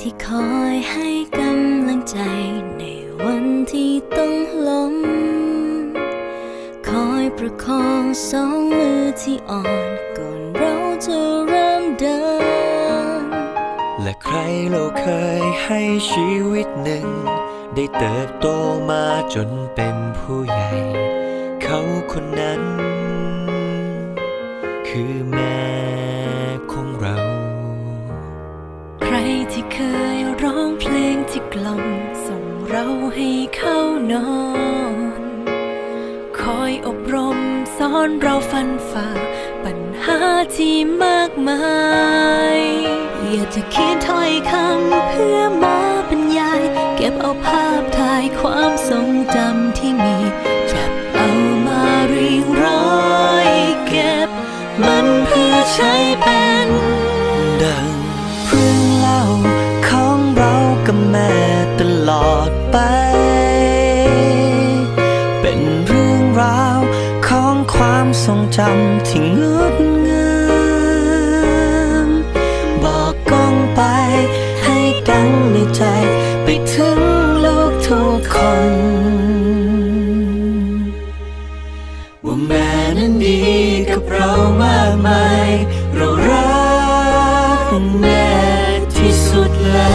ที่คอยให้กำลังใจในวันที่ต้องล้ม คอยประคองสองมือที่อ่อนก่อนเราจะเริ่มเดิน และใครเราเคยให้ชีวิตหนึ่ง ได้เติบโตมาจนเป็นผู้ใหญ่ เขาคนนั้น คือแม่ ที่เคยร้องเพลงที่กล่อมส่งเราให้เข้านอน คอยอบรมสอนเราฟันฝ่า ปัญหาที่มากมาย อยากจะเขียนถ้อยคำเพื่อมาบรรยาย เก็บเอาภาพถ่ายความทรงจำที่มี จับเอามาเรียงร้อย เก็บมันเพื่อใช้เป็น ไป เป็นเรื่องราวของความทรงจำที่งดงามบอกกองไปให้ดังในใจ ไปถึงโลกทุกคน ว่าแม่นั้นดีกับเรามากมาย เรารักแม่ที่สุดแล้ว